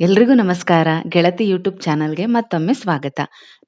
ಎಲ್ರಿಗೂ ನಮಸ್ಕಾರ. ಗೆಳತಿ ಯೂಟ್ಯೂಬ್ ಚಾನಲ್ಗೆ ಮತ್ತೊಮ್ಮೆ ಸ್ವಾಗತ.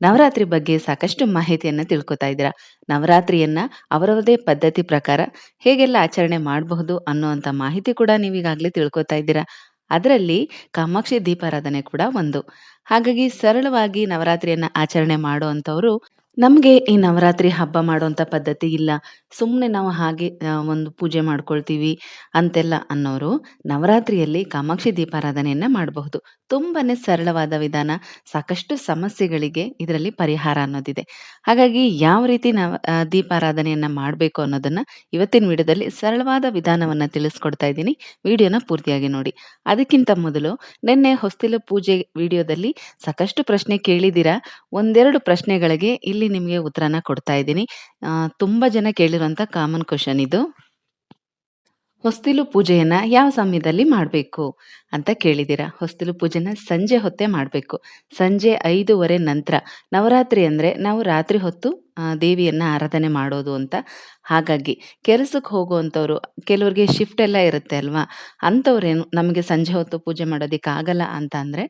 ನವರಾತ್ರಿ ಬಗ್ಗೆ ಸಾಕಷ್ಟು ಮಾಹಿತಿಯನ್ನ ತಿಳ್ಕೊತಾ ಇದ್ದೀರಾ? ನವರಾತ್ರಿಯನ್ನ ಅವರವರದೇ ಪದ್ಧತಿ ಪ್ರಕಾರ ಹೇಗೆಲ್ಲ ಆಚರಣೆ ಮಾಡಬಹುದು ಅನ್ನುವಂತ ಮಾಹಿತಿ ಕೂಡ ನೀವೀಗಾಗಲೇ ತಿಳ್ಕೊತಾ ಇದ್ದೀರಾ? ಅದರಲ್ಲಿ ಕಾಮಾಕ್ಷಿ ದೀಪಾರಾಧನೆ ಕೂಡ ಒಂದು. ಹಾಗಾಗಿ ಸರಳವಾಗಿ ನವರಾತ್ರಿಯನ್ನ ಆಚರಣೆ ಮಾಡುವಂಥವ್ರು ನಮಗೆ ಈ ನವರಾತ್ರಿ ಹಬ್ಬ ಮಾಡುವಂಥ ಪದ್ಧತಿ ಇಲ್ಲ. ಸುಮ್ಮನೆ ನಾವು ಹಾಗೆ ಒಂದು ಪೂಜೆ ಮಾಡ್ಕೊಳ್ತೀವಿ ಅಂತೆಲ್ಲ ಅನ್ನೋರು ನವರಾತ್ರಿಯಲ್ಲಿ ಕಾಮಾಕ್ಷಿ ದೀಪಾರಾಧನೆಯನ್ನ ಮಾಡಬಹುದು. ತುಂಬಾನೇ ಸರಳವಾದ ವಿಧಾನ, ಸಾಕಷ್ಟು ಸಮಸ್ಯೆಗಳಿಗೆ ಇದರಲ್ಲಿ ಪರಿಹಾರ ಅನ್ನೋದಿದೆ. ಹಾಗಾಗಿ ಯಾವ ರೀತಿ ನವ ದೀಪಾರಾಧನೆಯನ್ನ ಮಾಡಬೇಕು ಅನ್ನೋದನ್ನ ಇವತ್ತಿನ ವಿಡಿಯೋದಲ್ಲಿ ಸರಳವಾದ ವಿಧಾನವನ್ನ ತಿಳಿಸ್ಕೊಡ್ತಾ ಇದ್ದೀನಿ. ವಿಡಿಯೋನ ಪೂರ್ತಿಯಾಗಿ ನೋಡಿ. ಅದಕ್ಕಿಂತ ಮೊದಲು ನಿನ್ನೆ ಹೊಸ್ತಿಲು ಪೂಜೆ ವಿಡಿಯೋದಲ್ಲಿ ಸಾಕಷ್ಟು ಪ್ರಶ್ನೆ ಕೇಳಿದ್ದೀರಾ? ಒಂದೆರಡು ಪ್ರಶ್ನೆಗಳಿಗೆ ಇಲ್ಲಿ ನಿಮಗೆ ಉತ್ತರನ ಕೊಡ್ತಾ ಇದ್ದೀನಿ. ತುಂಬಾ ಜನ ಕೇಳಿರುವಂತ ಕಾಮನ್ ಕ್ವಶನ್ ಇದು. ಹೊಸ್ತಿಲು ಪೂಜೆಯನ್ನ ಯಾವ ಸಮಯದಲ್ಲಿ ಮಾಡಬೇಕು ಅಂತ ಕೇಳಿದ್ದೀರಾ? ಹೊಸ್ತಿಲು ಪೂಜೆನ ಸಂಜೆ ಹೊತ್ತೇ ಮಾಡಬೇಕು. ಸಂಜೆ ಐದೂವರೆ ನಂತರ, ನವರಾತ್ರಿ ಅಂದರೆ ನಾವು ರಾತ್ರಿ ಹೊತ್ತು ದೇವಿಯನ್ನ ಆರಾಧನೆ ಮಾಡೋದು ಅಂತ. ಹಾಗಾಗಿ ಕೆಲಸಕ್ಕೆ ಹೋಗುವಂಥವ್ರು ಕೆಲವ್ರಿಗೆ ಶಿಫ್ಟ್ ಎಲ್ಲ ಇರುತ್ತೆ ಅಲ್ವಾ? ಅಂಥವ್ರೇನು ನಮಗೆ ಸಂಜೆ ಹೊತ್ತು ಪೂಜೆ ಮಾಡೋದಕ್ಕಾಗಲ್ಲ ಅಂತ ಅಂದ್ರೆ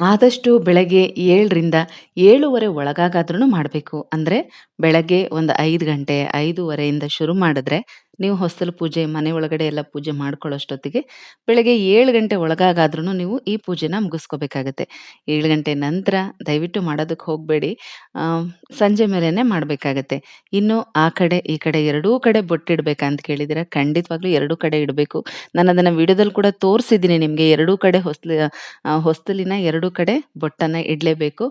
ಆದಷ್ಟು ಬೆಳಗ್ಗೆ ಏಳರಿಂದ ಏಳುವರೆ ಒಳಗಾಗಾದ್ರೂ ಮಾಡಬೇಕು. ಅಂದರೆ ಬೆಳಗ್ಗೆ ಒಂದು ಐದು ಗಂಟೆ ಐದೂವರೆಯಿಂದ ಶುರು ಮಾಡಿದ್ರೆ ನೀವು ಹೊಸ್ತಲು ಪೂಜೆ, ಮನೆ ಒಳಗಡೆ ಎಲ್ಲ ಪೂಜೆ ಮಾಡ್ಕೊಳ್ಳೋಷ್ಟೊತ್ತಿಗೆ ಬೆಳಗ್ಗೆ ಏಳು ಗಂಟೆ ಒಳಗಾಗಾದ್ರೂ ನೀವು ಈ ಪೂಜೆನ ಮುಗಿಸ್ಕೋಬೇಕಾಗತ್ತೆ. ಏಳು ಗಂಟೆ ನಂತರ ದಯವಿಟ್ಟು ಮಾಡೋದಕ್ಕೆ ಹೋಗಬೇಡಿ. ಸಂಜೆ ಮೇಲೆನೆ ಮಾಡಬೇಕಾಗತ್ತೆ. ಇನ್ನು ಆ ಕಡೆ, ಈ ಕಡೆ ಎರಡೂ ಕಡೆ ಬೊಟ್ಟಿಡ್ಬೇಕಂತ ಕೇಳಿದಿರ ಖಂಡಿತವಾಗ್ಲೂ ಎರಡೂ ಕಡೆ ಇಡಬೇಕು. ನಾನು ಅದನ್ನು ವಿಡಿಯೋದಲ್ಲಿ ಕೂಡ ತೋರಿಸಿದ್ದೀನಿ ನಿಮಗೆ. ಎರಡೂ ಕಡೆ ಹೊಸ್ಲು ಹೊಸ್ತಲಿನ ಎರಡೂ ಕಡೆ ಬೊಟ್ಟನ್ನು ಇಡಲೇಬೇಕು.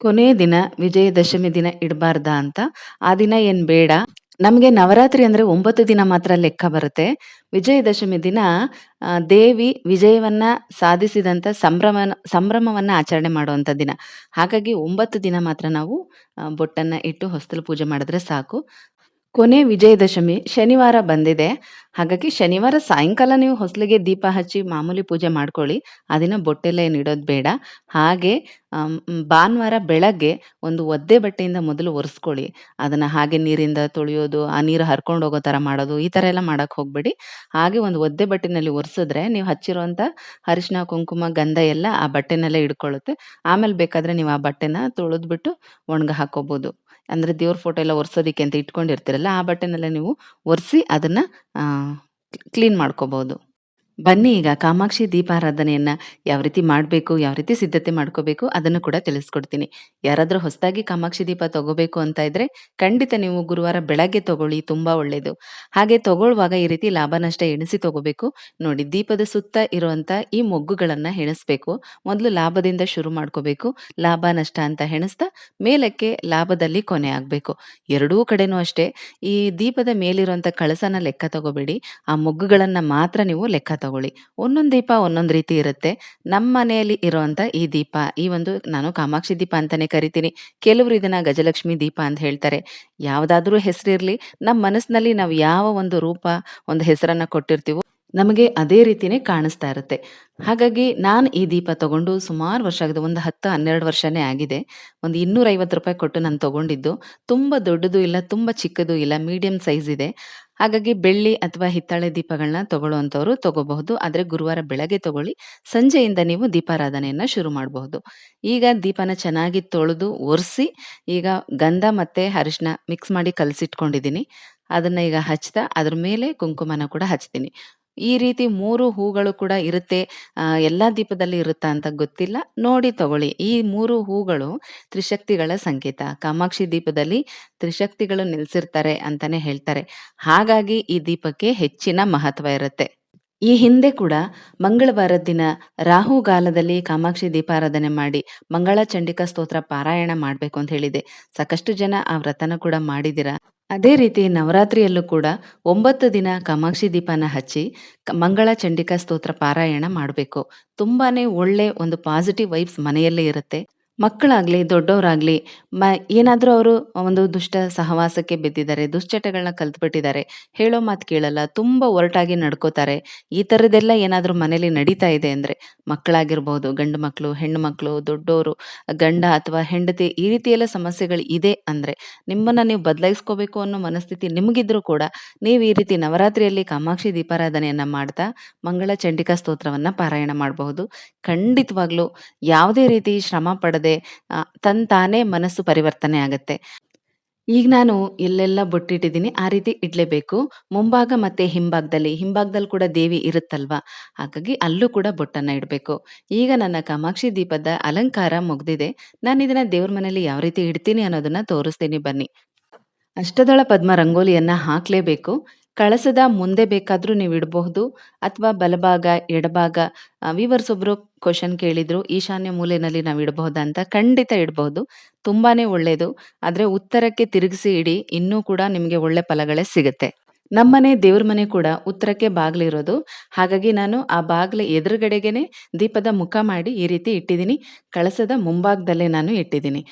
ಕೊನೆಯ ದಿನ ವಿಜಯದಶಮಿ ದಿನ ಇಡಬಾರ್ದಾ ಅಂತ? ಆ ದಿನ ಏನು ಬೇಡ. ನಮಗೆ ನವರಾತ್ರಿ ಅಂದ್ರೆ ಒಂಬತ್ತು ದಿನ ಮಾತ್ರ ಲೆಕ್ಕ ಬರುತ್ತೆ. ವಿಜಯದಶಮಿ ದಿನ ದೇವಿ ವಿಜಯವನ್ನ ಸಾಧಿಸಿದಂತ ಸಂಭ್ರಮ ಸಂಭ್ರಮವನ್ನ ಆಚರಣೆ ಮಾಡುವಂತ ದಿನ. ಹಾಗಾಗಿ ಒಂಬತ್ತು ದಿನ ಮಾತ್ರ ನಾವು ಬೊಟ್ಟನ್ನ ಇಟ್ಟು ಹೊಸ್ತಲು ಪೂಜೆ ಮಾಡಿದ್ರೆ ಸಾಕು. ಕೊನೆ ವಿಜಯದಶಮಿ ಶನಿವಾರ ಬಂದಿದೆ. ಹಾಗಾಗಿ ಶನಿವಾರ ಸಾಯಂಕಾಲ ನೀವು ಹೊಸಲಿಗೆ ದೀಪ ಹಚ್ಚಿ ಮಾಮೂಲಿ ಪೂಜೆ ಮಾಡ್ಕೊಳ್ಳಿ. ಅದನ್ನ ದಿನ ಬೊಟ್ಟೆಲ್ಲ ಏನು ಇಡೋದು ಬೇಡ. ಹಾಗೆ ಭಾನುವಾರ ಬೆಳಗ್ಗೆ ಒಂದು ಒದ್ದೆ ಬಟ್ಟೆಯಿಂದ ಮೊದಲು ಒರೆಸ್ಕೊಳ್ಳಿ. ಅದನ್ನು ಹಾಗೆ ನೀರಿಂದ ತೊಳೆಯೋದು, ಆ ನೀರು ಹರ್ಕೊಂಡು ಹೋಗೋ ಥರ ಮಾಡೋದು, ಈ ಥರ ಎಲ್ಲ ಮಾಡೋಕ್ಕೆ ಹೋಗ್ಬೇಡಿ. ಹಾಗೆ ಒಂದು ಒದ್ದೆ ಬಟ್ಟೆನಲ್ಲಿ ಒರೆಸಿದ್ರೆ ನೀವು ಹಚ್ಚಿರುವಂಥ ಅರಿಶಿನ ಕುಂಕುಮ, ಗಂಧ ಎಲ್ಲ ಆ ಬಟ್ಟೆನಲ್ಲೇ ಹಿಡ್ಕೊಳ್ಳುತ್ತೆ ಆಮೇಲೆ ಬೇಕಾದರೆ ನೀವು ಆ ಬಟ್ಟೆನ ತೊಳೆದ್ಬಿಟ್ಟು ಒಣಗ ಹಾಕೋಬಹುದು ಅಂದ್ರೆ ದೇವ್ರ ಫೋಟೋ ಎಲ್ಲ ಒರೆಸೋದಕ್ಕೆ ಅಂತ ಇಟ್ಕೊಂಡಿರ್ತೀರಲ್ಲ ಆ ಬಟ್ಟೆನೆಲ್ಲ ನೀವು ಒರೆಸಿ ಅದನ್ನು ಕ್ಲೀನ್ ಮಾಡ್ಕೋಬಹುದು ಬನ್ನಿ ಈಗ ಕಾಮಾಕ್ಷಿ ದೀಪಾರಾಧನೆಯನ್ನ ಯಾವ ರೀತಿ ಮಾಡಬೇಕು, ಯಾವ ರೀತಿ ಸಿದ್ಧತೆ ಮಾಡ್ಕೋಬೇಕು ಅದನ್ನು ಕೂಡ ತಿಳಿಸ್ಕೊಡ್ತೀನಿ. ಯಾರಾದರೂ ಹೊಸದಾಗಿ ಕಾಮಾಕ್ಷಿ ದೀಪ ತಗೋಬೇಕು ಅಂತ ಇದ್ರೆ ಖಂಡಿತ ನೀವು ಗುರುವಾರ ಬೆಳಗ್ಗೆ ತಗೊಳ್ಳಿ, ತುಂಬಾ ಒಳ್ಳೇದು. ಹಾಗೆ ತಗೊಳ್ಳುವಾಗ ಈ ರೀತಿ ಲಾಭ ನಷ್ಟ ಎಣಿಸಿ ತಗೋಬೇಕು. ನೋಡಿ, ದೀಪದ ಸುತ್ತ ಇರುವಂತ ಈ ಮೊಗ್ಗುಗಳನ್ನ ಹೆಣಿಸ್ಬೇಕು. ಮೊದಲು ಲಾಭದಿಂದ ಶುರು ಮಾಡ್ಕೋಬೇಕು. ಲಾಭ, ನಷ್ಟ ಅಂತ ಹೆಣಿಸ್ತಾ ಮೇಲಕ್ಕೆ ಲಾಭದಲ್ಲಿ ಕೊನೆ ಆಗ್ಬೇಕು. ಎರಡೂ ಕಡೆನೂ ಅಷ್ಟೇ. ಈ ದೀಪದ ಮೇಲಿರುವಂತ ಕಳಸನ ಲೆಕ್ಕ ತಗೋಬೇಡಿ. ಆ ಮೊಗ್ಗುಗಳನ್ನ ಮಾತ್ರ ನೀವು ಲೆಕ್ಕ ತಗೊಳ್ಳಿ. ಒಂದೊಂದು ದೀಪ ಒಂದೊಂದು ರೀತಿ ಇರುತ್ತೆ. ನಮ್ಮ ಮನೆಯಲ್ಲಿ ಇರುವಂತ ಈ ದೀಪ, ಈ ಒಂದು ನಾನು ಕಾಮಾಕ್ಷಿ ದೀಪ ಅಂತಾನೆ ಕರಿತೀನಿ. ಕೆಲವರು ಇದನ್ನ ಗಜಲಕ್ಷ್ಮಿ ದೀಪ ಅಂತ ಹೇಳ್ತಾರೆ. ಯಾವ್ದಾದ್ರೂ ಹೆಸರಿರ್ಲಿ ನಮ್ಮ ಮನಸ್ಸಿನಲ್ಲಿ ನಾವು ಯಾವ ಒಂದು ರೂಪ, ಒಂದು ಹೆಸರನ್ನ ಕೊಟ್ಟಿರ್ತೀವೋ ನಮಗೆ ಅದೇ ರೀತಿನೇ ಕಾಣಿಸ್ತಾ ಇರುತ್ತೆ. ಹಾಗಾಗಿ ನಾನು ಈ ದೀಪ ತಗೊಂಡು ಸುಮಾರು ವರ್ಷ ಆಗಿದೆ, ಒಂದು ಹತ್ತು, ಹನ್ನೆರಡು ವರ್ಷನೇ ಆಗಿದೆ. ಒಂದು ಇನ್ನೂರೈವತ್ತು ರೂಪಾಯಿ ಕೊಟ್ಟು ನಾನು ತಗೊಂಡಿದ್ದು. ತುಂಬ ದೊಡ್ಡದು ಇಲ್ಲ, ತುಂಬ ಚಿಕ್ಕದು ಇಲ್ಲ, ಮೀಡಿಯಂ ಸೈಜ್ ಇದೆ. ಹಾಗಾಗಿ ಬೆಳ್ಳಿ ಅಥವಾ ಹಿತ್ತಾಳೆ ದೀಪಗಳನ್ನ ತಗೊಳ್ಳುವಂಥವ್ರು ತಗೋಬಹುದು. ಆದರೆ ಗುರುವಾರ ಬೆಳಗ್ಗೆ ತಗೊಳ್ಳಿ, ಸಂಜೆಯಿಂದ ನೀವು ದೀಪಾರಾಧನೆಯನ್ನು ಶುರು ಮಾಡಬಹುದು. ಈಗ ದೀಪನ ಚೆನ್ನಾಗಿ ತೊಳೆದು ಒರೆಸಿ, ಈಗ ಗಂಧ ಮತ್ತೆ ಅರಿಶಿನ ಮಿಕ್ಸ್ ಮಾಡಿ ಕಲಸಿಟ್ಕೊಂಡಿದ್ದೀನಿ. ಅದನ್ನ ಈಗ ಹಚ್ತಾ, ಅದ್ರ ಮೇಲೆ ಕುಂಕುಮನ ಕೂಡ ಹಚ್ತೀನಿ. ಈ ರೀತಿ ಮೂರು ಹೂಗಳು ಕೂಡ ಇರುತ್ತೆ. ಎಲ್ಲಾ ದೀಪದಲ್ಲಿ ಇರುತ್ತಾ ಅಂತ ಗೊತ್ತಿಲ್ಲ. ನೋಡಿ ತಗೊಳ್ಳಿ. ಈ ಮೂರು ಹೂಗಳು ತ್ರಿಶಕ್ತಿಗಳ ಸಂಕೇತ. ಕಾಮಾಕ್ಷಿ ದೀಪದಲ್ಲಿ ತ್ರಿಶಕ್ತಿಗಳು ನಿಲ್ಸಿರ್ತಾರೆ ಅಂತಾನೆ ಹೇಳ್ತಾರೆ. ಹಾಗಾಗಿ ಈ ದೀಪಕ್ಕೆ ಹೆಚ್ಚಿನ ಮಹತ್ವ ಇರುತ್ತೆ. ಈ ಹಿಂದೆ ಕೂಡ ಮಂಗಳವಾರದ ದಿನ ರಾಹುಗಾಲದಲ್ಲಿ ಕಾಮಾಕ್ಷಿ ದೀಪಾರಾಧನೆ ಮಾಡಿ ಮಂಗಳ ಚಂಡಿಕಾ ಸ್ತೋತ್ರ ಪಾರಾಯಣ ಮಾಡಬೇಕು ಅಂತ ಹೇಳಿದೆ. ಸಾಕಷ್ಟು ಜನ ಆ ವ್ರತನ ಕೂಡ ಮಾಡಿದಿರ ಅದೇ ರೀತಿ ನವರಾತ್ರಿಯಲ್ಲೂ ಕೂಡ ಒಂಬತ್ತು ದಿನ ಕಾಮಾಕ್ಷಿ ದೀಪನ ಹಚ್ಚಿ ಮಂಗಳ ಚಂಡಿಕಾ ಸ್ತೋತ್ರ ಪಾರಾಯಣ ಮಾಡಬೇಕು. ತುಂಬಾನೇ ಒಳ್ಳೆ ಒಂದು ಪಾಸಿಟಿವ್ ವೈಬ್ಸ್ ಮನೆಯಲ್ಲೇ ಇರುತ್ತೆ. ಮಕ್ಕಳಾಗ್ಲಿ, ದೊಡ್ಡವರಾಗ್ಲಿ ಮ ಏನಾದರೂ ಅವರು ಒಂದು ದುಷ್ಟ ಸಹವಾಸಕ್ಕೆ ಬಿದ್ದಿದ್ದಾರೆ, ದುಶ್ಚಟಗಳನ್ನ ಕಲ್ತ್‌ಬಿಟ್ಟಿದ್ದಾರೆ, ಹೇಳೋ ಮಾತು ಕೇಳಲ್ಲ, ತುಂಬ ಒರಟಾಗಿ ನಡ್ಕೋತಾರೆ. ಈ ಥರದ್ದೆಲ್ಲ ಏನಾದರೂ ಮನೇಲಿ ನಡೀತಾ ಇದೆ ಅಂದ್ರೆ, ಮಕ್ಕಳಾಗಿರ್ಬೋದು ಗಂಡು ಮಕ್ಕಳು, ಹೆಣ್ಣು ಮಕ್ಕಳು, ದೊಡ್ಡವರು ಗಂಡ ಅಥವಾ ಹೆಂಡತಿ ಈ ರೀತಿಯೆಲ್ಲ ಸಮಸ್ಯೆಗಳು ಇದೆ ಅಂದ್ರೆ, ನಿಮ್ಮನ್ನ ನೀವು ಬದಲಾಯಿಸ್ಕೋಬೇಕು ಅನ್ನೋ ಮನಸ್ಥಿತಿ ನಿಮಗಿದ್ರೂ ಕೂಡ, ನೀವು ಈ ರೀತಿ ನವರಾತ್ರಿಯಲ್ಲಿ ಕಾಮಾಕ್ಷಿ ದೀಪಾರಾಧನೆಯನ್ನು ಮಾಡ್ತಾ, ಮಂಗಳ ಚಂಡಿಕಾ ಸ್ತೋತ್ರವನ್ನ ಪಾರಾಯಣ ಮಾಡಬಹುದು. ಖಂಡಿತವಾಗ್ಲೂ ಯಾವುದೇ ರೀತಿ ಶ್ರಮ ಪಡದೆ ಅ ತಾನೇ ಮನಸ್ಸು ಪರಿವರ್ತನೆ ಆಗುತ್ತೆ ಈಗ ನಾನು ಎಲ್ಲೆಲ್ಲ ಬೊಟ್ಟಿಟ್ಟಿದ್ದೀನಿ ಆ ರೀತಿ ಇಡ್ಲೇಬೇಕು. ಮುಂಭಾಗ ಮತ್ತೆ ಹಿಂಭಾಗದಲ್ಲಿ, ಹಿಂಭಾಗದಲ್ಲಿ ಕೂಡ ದೇವಿ ಇರುತ್ತಲ್ವಾ? ಹಾಗಾಗಿ ಅಲ್ಲೂ ಕೂಡ ಬೊಟ್ಟನ್ನ ಇಡಬೇಕು. ಈಗ ನನ್ನ ಕಾಮಾಕ್ಷಿ ದೀಪದ ಅಲಂಕಾರ ಮುಗ್ದಿದೆ. ಇದನ್ನ ದೇವ್ರ ಮನೇಲಿ ಯಾವ ರೀತಿ ಇಡ್ತೀನಿ ಅನ್ನೋದನ್ನ ತೋರಿಸ್ತೀನಿ ಬನ್ನಿ. ಅಷ್ಟದಳ ಪದ್ಮ ರಂಗೋಲಿಯನ್ನ ಹಾಕ್ಲೇಬೇಕು. ಕಳಸದ ಮುಂದೆ ಬೇಕಾದರೂ ನೀವು ಇಡಬಹುದು ಅಥವಾ ಬಲಭಾಗ, ಎಡಭಾಗ ವಿವರ್ಸ್ ಒಬ್ಬರು ಕ್ವೆಷನ್ ಕೇಳಿದ್ರು, ಈಶಾನ್ಯ ಮೂಲೆಯಲ್ಲಿ ನಾವು ಇಡಬಹುದಾ ಅಂತ. ಖಂಡಿತ ಇಡಬಹುದು. ತುಂಬಾನೇ ಒಳ್ಳೆಯದು ಆದರೆ ಉತ್ತರಕ್ಕೆ ತಿರುಗಿಸಿ ಇಡಿ. ಇನ್ನೂ ಕೂಡ ನಿಮಗೆ ಒಳ್ಳೆ ಫಲಗಳೇ ಸಿಗುತ್ತೆ. ನಮ್ಮನೆ ದೇವ್ರ ಮನೆ ಕೂಡ ಉತ್ತರಕ್ಕೆ ಬಾಗಿಲಿರೋದು. ಹಾಗಾಗಿ ನಾನು ಆ ಬಾಗಿಲ ಎದುರುಗಡೆಗೇನೆ ದೀಪದ ಮುಖ ಮಾಡಿ ಈ ರೀತಿ ಇಟ್ಟಿದ್ದೀನಿ. ಕಳಸದ ಮುಂಭಾಗದಲ್ಲೇ ನಾನು ಇಟ್ಟಿದ್ದೀನಿ.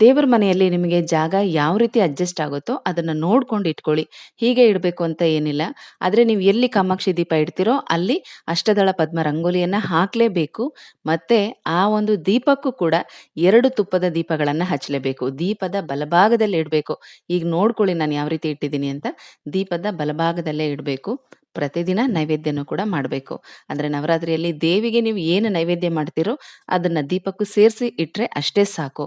ದೇವರ ಮನೆಯಲ್ಲಿ ನಿಮಗೆ ಜಾಗ ಯಾವ ರೀತಿ ಅಡ್ಜಸ್ಟ್ ಆಗುತ್ತೋ ಅದನ್ನ ನೋಡ್ಕೊಂಡು ಇಟ್ಕೊಳ್ಳಿ. ಹೀಗೆ ಇಡಬೇಕು ಅಂತ ಏನಿಲ್ಲ. ಆದ್ರೆ ನೀವು ಎಲ್ಲಿ ಕಾಮಾಕ್ಷಿ ದೀಪ ಇಡ್ತೀರೋ ಅಲ್ಲಿ ಅಷ್ಟದಳ ಪದ್ಮ ರಂಗೋಲಿಯನ್ನ ಹಾಕ್ಲೇಬೇಕು. ಮತ್ತೆ ಆ ಒಂದು ದೀಪಕ್ಕೂ ಕೂಡ ಎರಡು ತುಪ್ಪದ ದೀಪಗಳನ್ನ ಹಚ್ಚಲೇಬೇಕು. ದೀಪದ ಬಲಭಾಗದಲ್ಲಿ ಇಡಬೇಕು. ಈಗ ನೋಡ್ಕೊಳ್ಳಿ ನಾನು ಯಾವ ರೀತಿ ಇಟ್ಟಿದ್ದೀನಿ ಅಂತ. ದೀಪದ ಬಲಭಾಗದಲ್ಲೇ ಇಡಬೇಕು. ಪ್ರತಿದಿನ ನೈವೇದ್ಯನೂ ಕೂಡ ಮಾಡಬೇಕು. ಅಂದ್ರೆ ನವರಾತ್ರಿಯಲ್ಲಿ ದೇವಿಗೆ ನೀವು ಏನು ನೈವೇದ್ಯ ಮಾಡ್ತೀರೋ ಅದನ್ನ ದೀಪಕ್ಕೂ ಸೇರಿಸಿ ಇಟ್ರೆ ಅಷ್ಟೇ ಸಾಕು.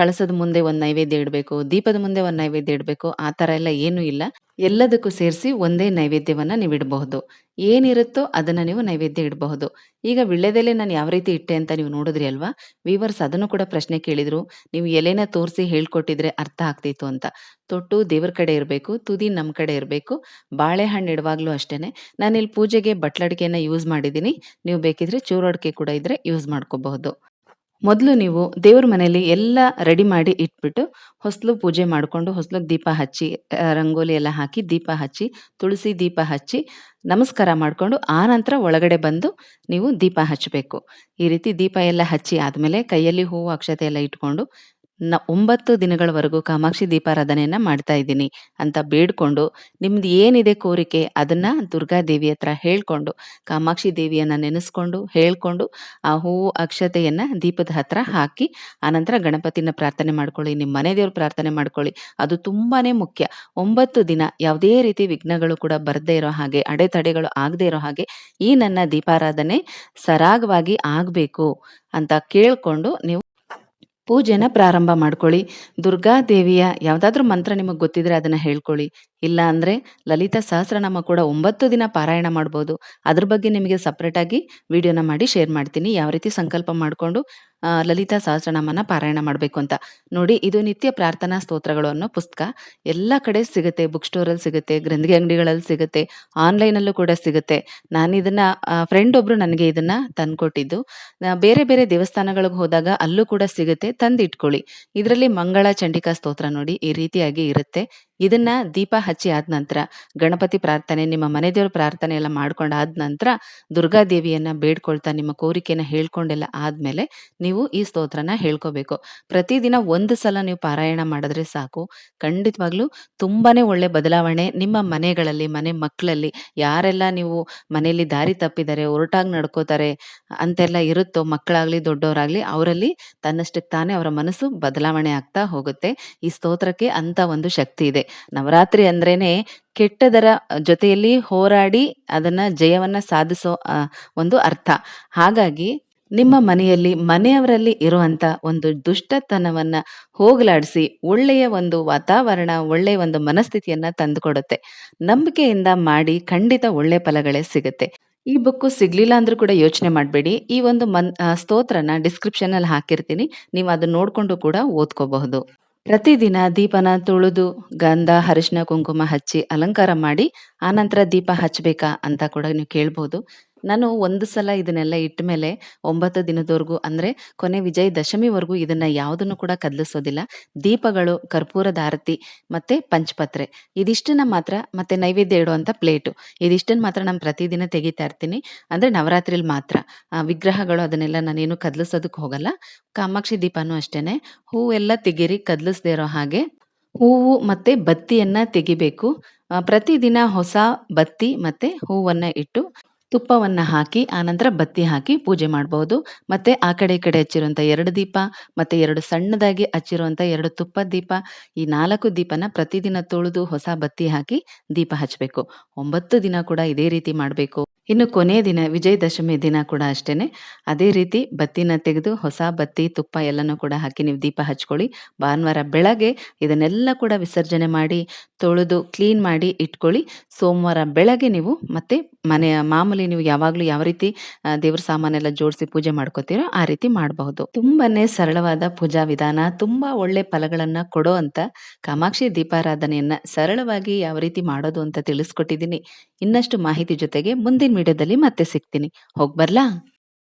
ಕಳಸದ ಮುಂದೆ ಒಂದು ನೈವೇದ್ಯ ಇಡಬೇಕು, ದೀಪದ ಮುಂದೆ ಒಂದು ನೈವೇದ್ಯ ಇಡಬೇಕು ಆ ಥರ ಎಲ್ಲ ಏನೂ ಇಲ್ಲ. ಎಲ್ಲದಕ್ಕೂ ಸೇರಿಸಿ ಒಂದೇ ನೈವೇದ್ಯವನ್ನ ನೀವು ಇಡಬಹುದು. ಏನಿರುತ್ತೋ ಅದನ್ನ ನೀವು ನೈವೇದ್ಯ ಇಡಬಹುದು. ಈಗ ವಿಳ್ಳೆದೆಲೆ ನಾನು ಯಾವ ರೀತಿ ಇಟ್ಟೆ ಅಂತ ನೀವು ನೋಡಿದ್ರಿ ಅಲ್ವಾ? ವೀವರ್ಸ್ ಅದನ್ನು ಕೂಡ ಪ್ರಶ್ನೆ ಕೇಳಿದ್ರು. ನೀವು ಎಲೆನ ತೋರಿಸಿ ಹೇಳ್ಕೊಟ್ಟಿದ್ರೆ ಅರ್ಥ ಆಗ್ತಿತ್ತು ಅಂತ. ತೊಟ್ಟು ದೇವ್ರ ಕಡೆ ಇರಬೇಕು, ತುದಿ ನಮ್ಮ ಕಡೆ ಇರಬೇಕು. ಬಾಳೆಹಣ್ಣು ಇಡುವಾಗ್ಲೂ ಅಷ್ಟೇನೆ. ಇಲ್ಲಿ ಪೂಜೆಗೆ ಬಟ್ಲಡಿಕೆಯನ್ನ ಯೂಸ್ ಮಾಡಿದ್ದೀನಿ. ನೀವು ಬೇಕಿದ್ರೆ ಚೂರಡಿಕೆ ಕೂಡ ಇದ್ರೆ ಯೂಸ್ ಮಾಡ್ಕೋಬಹುದು. ಮೊದಲು ನೀವು ದೇವ್ರ ಮನೆಯಲ್ಲಿ ಎಲ್ಲ ರೆಡಿ ಮಾಡಿ ಇಟ್ಬಿಟ್ಟು, ಹೊಸ್ಲು ಪೂಜೆ ಮಾಡಿಕೊಂಡು ಹೊಸಲು ದೀಪ ಹಚ್ಚಿ, ರಂಗೋಲಿ ಎಲ್ಲ ಹಾಕಿ ದೀಪ ಹಚ್ಚಿ, ತುಳಸಿ ದೀಪ ಹಚ್ಚಿ, ನಮಸ್ಕಾರ ಮಾಡಿಕೊಂಡು ಆ ನಂತರ ಒಳಗಡೆ ಬಂದು ನೀವು ದೀಪ ಹಚ್ಚಬೇಕು. ಈ ರೀತಿ ದೀಪ ಎಲ್ಲ ಹಚ್ಚಿ ಆದಮೇಲೆ ಕೈಯಲ್ಲಿ ಹೂವು, ಅಕ್ಷತೆ ಎಲ್ಲ ಇಟ್ಕೊಂಡು ನ ಒಂಬತ್ತು ದಿನಗಳವರೆಗೂ ಕಾಮಾಕ್ಷಿ ದೀಪಾರಾಧನೆಯನ್ನ ಮಾಡ್ತಾ ಇದ್ದೀನಿ ಅಂತ ಬೇಡ್ಕೊಂಡು, ನಿಮ್ದು ಏನಿದೆ ಕೋರಿಕೆ ಅದನ್ನ ದುರ್ಗಾದೇವಿ ಹತ್ರ ಹೇಳ್ಕೊಂಡು, ಕಾಮಾಕ್ಷಿ ದೇವಿಯನ್ನ ನೆನೆಸ್ಕೊಂಡು, ಹೇಳ್ಕೊಂಡು, ಆ ಹೂವು, ಅಕ್ಷತೆಯನ್ನ ದೀಪದ ಹತ್ರ ಹಾಕಿ, ಆನಂತರ ಗಣಪತಿನ ಪ್ರಾರ್ಥನೆ ಮಾಡ್ಕೊಳ್ಳಿ. ನಿಮ್ಮ ಮನೆ ದೇವ್ರ ಪ್ರಾರ್ಥನೆ ಮಾಡ್ಕೊಳ್ಳಿ. ಅದು ತುಂಬಾನೇ ಮುಖ್ಯ. ಒಂಬತ್ತು ದಿನ ಯಾವುದೇ ರೀತಿ ವಿಘ್ನಗಳು ಕೂಡ ಬರದೇ ಇರೋ ಹಾಗೆ, ಅಡೆತಡೆಗಳು ಆಗದೇ ಇರೋ ಹಾಗೆ ಈ ನನ್ನ ದೀಪಾರಾಧನೆ ಸರಾಗವಾಗಿ ಆಗ್ಬೇಕು ಅಂತ ಕೇಳ್ಕೊಂಡು ನೀವು ಪೂಜೆನ ಪ್ರಾರಂಭ ಮಾಡ್ಕೊಳ್ಳಿ. ದುರ್ಗಾ ದೇವಿಯ ಯಾವುದಾದ್ರೂ ಮಂತ್ರ ನಿಮಗೆ ಗೊತ್ತಿದ್ರೆ ಅದನ್ನ ಹೇಳ್ಕೊಳ್ಳಿ. ಇಲ್ಲ ಅಂದ್ರೆ ಲಲಿತಾ ಸಹಸ್ರನಾಮ ಕೂಡ ಒಂಬತ್ತು ದಿನ ಪಾರಾಯಣ ಮಾಡ್ಬೋದು. ಅದ್ರ ಬಗ್ಗೆ ನಿಮಗೆ ಸಪ್ರೇಟಾಗಿ ವಿಡಿಯೋನ ಮಾಡಿ ಶೇರ್ ಮಾಡ್ತೀನಿ. ಯಾವ ರೀತಿ ಸಂಕಲ್ಪ ಮಾಡ್ಕೊಂಡು ಲಲಿತಾ ಸಹಸ್ರನಾಮನ ಪಾರಾಯಣ ಮಾಡಬೇಕು ಅಂತ. ನೋಡಿ ಇದು ನಿತ್ಯ ಪ್ರಾರ್ಥನಾ ಸ್ತೋತ್ರಗಳು ಅನ್ನೋ ಪುಸ್ತಕ. ಎಲ್ಲ ಕಡೆ ಸಿಗುತ್ತೆ. ಬುಕ್ ಸ್ಟೋರಲ್ಲಿ ಸಿಗುತ್ತೆ, ಗ್ರಂಥಿ ಅಂಗಡಿಗಳಲ್ಲಿ ಸಿಗುತ್ತೆ, ಆನ್‌ಲೈನಲ್ಲೂ ಕೂಡ ಸಿಗುತ್ತೆ. ನಾನು ಇದನ್ನ ಫ್ರೆಂಡ್ ಒಬ್ರು ನನಗೆ ಇದನ್ನ ತಂದ್ಕೊಟ್ಟಿದ್ದು. ಬೇರೆ ಬೇರೆ ದೇವಸ್ಥಾನಗಳಿಗೆ ಹೋದಾಗ ಅಲ್ಲೂ ಕೂಡ ಸಿಗುತ್ತೆ. ತಂದಿಟ್ಕೊಳ್ಳಿ. ಇದರಲ್ಲಿ ಮಂಗಳ ಚಂಡಿಕಾ ಸ್ತೋತ್ರ ನೋಡಿ ಈ ರೀತಿಯಾಗಿ ಇರುತ್ತೆ. ಇದನ್ನ ದೀಪ ಹಚ್ಚಿ ಆದ ನಂತರ ಗಣಪತಿ ಪ್ರಾರ್ಥನೆ, ನಿಮ್ಮ ಮನೆ ದೇವರ ಪ್ರಾರ್ಥನೆ ಎಲ್ಲ ಮಾಡ್ಕೊಂಡಾದ ನಂತರ ದುರ್ಗಾದೇವಿಯನ್ನ ಬೇಡ್ಕೊಳ್ತಾ ನಿಮ್ಮ ಕೋರಿಕೆಯನ್ನ ಹೇಳ್ಕೊಂಡೆಲ್ಲ ಆದ್ಮೇಲೆ ನೀವು ಈ ಸ್ತೋತ್ರನ ಹೇಳ್ಕೋಬೇಕು. ಪ್ರತಿದಿನ ಒಂದು ಸಲ ನೀವು ಪಾರಾಯಣ ಮಾಡಿದ್ರೆ ಸಾಕು. ಖಂಡಿತವಾಗ್ಲೂ ತುಂಬಾನೇ ಒಳ್ಳೆ ಬದಲಾವಣೆ ನಿಮ್ಮ ಮನೆಗಳಲ್ಲಿ, ಮನೆ ಮಕ್ಕಳಲ್ಲಿ ಯಾರೆಲ್ಲ ನೀವು ಮನೆಯಲ್ಲಿ ದಾರಿ ತಪ್ಪಿದ್ದಾರೆ, ಒರಟಾಗಿ ನಡ್ಕೋತಾರೆ ಅಂತೆಲ್ಲ ಇರುತ್ತೋ ಮಕ್ಕಳಾಗ್ಲಿ, ದೊಡ್ಡವರಾಗ್ಲಿ ಅವರಲ್ಲಿ ತನ್ನಷ್ಟಕ್ಕೆ ತಾನೇ ಅವರ ಮನಸ್ಸು ಬದಲಾವಣೆ ಆಗ್ತಾ ಹೋಗುತ್ತೆ. ಈ ಸ್ತೋತ್ರಕ್ಕೆ ಅಂತ ಒಂದು ಶಕ್ತಿ ಇದೆ. ನವರಾತ್ರಿ ಅಂದ್ರೇನೆ ಕೆಟ್ಟದರ ಜೊತೆಯಲ್ಲಿ ಹೋರಾಡಿ ಅದನ್ನ ಜಯವನ್ನ ಸಾಧಿಸೋ ಒಂದು ಅರ್ಥ. ಹಾಗಾಗಿ ನಿಮ್ಮ ಮನೆಯಲ್ಲಿ, ಮನೆಯವರಲ್ಲಿ ಇರುವಂತ ಒಂದು ದುಷ್ಟತನವನ್ನ ಹೋಗಲಾಡಿಸಿ, ಒಳ್ಳೆಯ ಒಂದು ವಾತಾವರಣ, ಒಳ್ಳೆಯ ಒಂದು ಮನಸ್ಥಿತಿಯನ್ನ ತಂದುಕೊಡುತ್ತೆ. ನಂಬಿಕೆಯಿಂದ ಮಾಡಿ ಖಂಡಿತ ಒಳ್ಳೆ ಫಲಗಳೇ ಸಿಗುತ್ತೆ. ಈ ಬುಕ್ಕು ಸಿಗ್ಲಿಲ್ಲ ಅಂದ್ರೂ ಕೂಡ ಯೋಚನೆ ಮಾಡಬೇಡಿ ಈ ಒಂದು ಮನ್ ಸ್ತೋತ್ರನ ಡಿಸ್ಕ್ರಿಪ್ಷನ್ ಅಲ್ಲಿ ಹಾಕಿರ್ತೀನಿ. ನೀವು ಅದನ್ನ ನೋಡ್ಕೊಂಡು ಕೂಡ ಓದ್ಕೋಬಹುದು. ಪ್ರತಿದಿನ ದೀಪನ ತುಳಿದು, ಗಂಧ, ಅರಿಶಿನ, ಕುಂಕುಮ ಹಚ್ಚಿ ಅಲಂಕಾರ ಮಾಡಿ, ಆನಂತರ ದೀಪ ಹಚ್ಚಬೇಕಾ ಅಂತ ಕೂಡ ನೀವು ಕೇಳ್ಬೋದು. ನಾನು ಒಂದು ಸಲ ಇದನ್ನೆಲ್ಲ ಇಟ್ಟ ಮೇಲೆ ಒಂಬತ್ತು ದಿನದವರೆಗೂ ಅಂದ್ರೆ ಕೊನೆ ವಿಜಯದಶಮಿವರೆಗೂ ಇದನ್ನ ಯಾವುದನ್ನು ಕೂಡ ಕದಲಿಸೋದಿಲ್ಲ. ದೀಪಗಳು, ಕರ್ಪೂರದ ಆರತಿ ಮತ್ತೆ ಪಂಚಪತ್ರೆ ಇದಿಷ್ಟನ್ನ ಮಾತ್ರ ಮತ್ತೆ ನೈವೇದ್ಯ ಇಡುವಂಥ ಪ್ಲೇಟು ಇದಿಷ್ಟನ್ನ ಮಾತ್ರ ನಾನು ಪ್ರತಿದಿನ ತೆಗಿತಾ ಇರ್ತೀನಿ. ಅಂದ್ರೆ ನವರಾತ್ರಿಲಿ ಮಾತ್ರ. ವಿಗ್ರಹಗಳು ಅದನ್ನೆಲ್ಲ ನಾನೇನು ಕದಲಿಸೋದಕ್ಕೆ ಹೋಗಲ್ಲ. ಕಾಮಾಕ್ಷಿ ದೀಪನೂ ಅಷ್ಟೇ ಹೂವೆಲ್ಲ ತೆಗೀರಿ ಕದಲಿಸದೇ ಇರೋ ಹಾಗೆ. ಹೂವು ಮತ್ತೆ ಬತ್ತಿಯನ್ನ ತೆಗಿಬೇಕು. ಪ್ರತಿದಿನ ಹೊಸ ಬತ್ತಿ ಮತ್ತೆ ಹೂವನ್ನು ಇಟ್ಟು ತುಪ್ಪವನ್ನ ಹಾಕಿ ಆನಂತರ ಬತ್ತಿ ಹಾಕಿ ಪೂಜೆ ಮಾಡಬಹುದು. ಮತ್ತು ಆ ಕಡೆ ಈ ಕಡೆ ಹಚ್ಚಿರುವಂಥ ಎರಡು ದೀಪ ಮತ್ತೆ ಎರಡು ಸಣ್ಣದಾಗಿ ಹಚ್ಚಿರುವಂಥ ಎರಡು ತುಪ್ಪದ ದೀಪ ಈ ನಾಲ್ಕು ದೀಪನ ಪ್ರತಿದಿನ ತೊಳೆದು ಹೊಸ ಬತ್ತಿ ಹಾಕಿ ದೀಪ ಹಚ್ಚಬೇಕು ಒಂಬತ್ತು ದಿನ ಕೂಡ ಇದೇ ರೀತಿ ಮಾಡಬೇಕು ಇನ್ನು ಕೊನೆಯ ದಿನ ವಿಜಯದಶಮಿ ದಿನ ಕೂಡ ಅಷ್ಟೇನೆ. ಅದೇ ರೀತಿ ಬತ್ತಿನ ತೆಗೆದು ಹೊಸ ಬತ್ತಿ, ತುಪ್ಪ ಎಲ್ಲನೂ ಕೂಡ ಹಾಕಿ ನೀವು ದೀಪ ಹಚ್ಕೊಳ್ಳಿ. ಭಾನುವಾರ ಬೆಳಗ್ಗೆ ಇದನ್ನೆಲ್ಲ ಕೂಡ ವಿಸರ್ಜನೆ ಮಾಡಿ, ತೊಳೆದು ಕ್ಲೀನ್ ಮಾಡಿ ಇಟ್ಕೊಳ್ಳಿ. ಸೋಮವಾರ ಬೆಳಗ್ಗೆ ನೀವು ಮತ್ತೆ ಮನೆಯ ಮಾಮೂಲಿ ನೀವು ಯಾವಾಗಲೂ ಯಾವ ರೀತಿ ದೇವ್ರ ಸಾಮಾನೆಲ್ಲ ಜೋಡಿಸಿ ಪೂಜೆ ಮಾಡ್ಕೋತೀರೋ ಆ ರೀತಿ ಮಾಡಬಹುದು. ತುಂಬಾನೇ ಸರಳವಾದ ಪೂಜಾ ವಿಧಾನ, ತುಂಬಾ ಒಳ್ಳೆ ಫಲಗಳನ್ನ ಕೊಡೋ ಅಂತ ಕಾಮಾಕ್ಷಿ ದೀಪಾರಾಧನೆಯನ್ನ ಸರಳವಾಗಿ ಯಾವ ರೀತಿ ಮಾಡೋದು ಅಂತ ತಿಳಿಸ್ಕೊಟ್ಟಿದ್ದೀನಿ. ಇನ್ನಷ್ಟು ಮಾಹಿತಿ ಜೊತೆಗೆ ಮುಂದಿನ ವಿಡಿಯೋದಲ್ಲಿ ಮತ್ತೆ ಸಿಗ್ತೀನಿ. ಹೋಗ್ಬರ್ಲಾ?